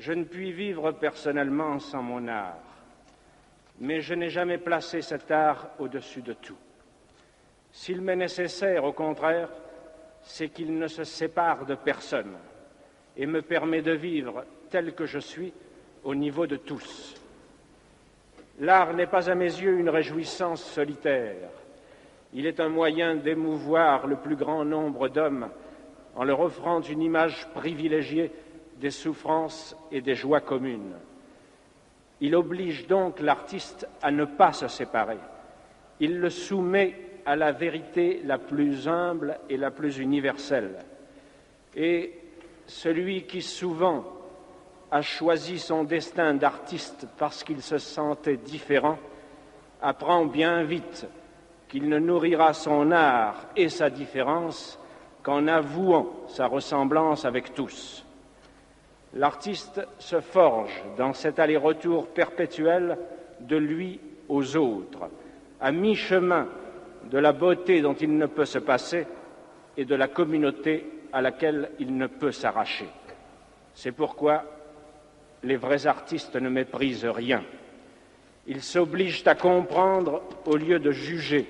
Je ne puis vivre personnellement sans mon art, mais je n'ai jamais placé cet art au-dessus de tout. S'il m'est nécessaire, au contraire, c'est qu'il ne se sépare de personne et me permet de vivre tel que je suis au niveau de tous. L'art n'est pas à mes yeux une réjouissance solitaire. Il est un moyen d'émouvoir le plus grand nombre d'hommes en leur offrant une image privilégiée des souffrances et des joies communes. Il oblige donc l'artiste à ne pas se séparer. Il le soumet à la vérité la plus humble et la plus universelle. Et celui qui souvent a choisi son destin d'artiste parce qu'il se sentait différent, apprend bien vite qu'il ne nourrira son art et sa différence qu'en avouant sa ressemblance avec tous. L'artiste se forge dans cet aller-retour perpétuel de lui aux autres, à mi-chemin de la beauté dont il ne peut se passer et de la communauté à laquelle il ne peut s'arracher. C'est pourquoi les vrais artistes ne méprisent rien. Ils s'obligent à comprendre au lieu de juger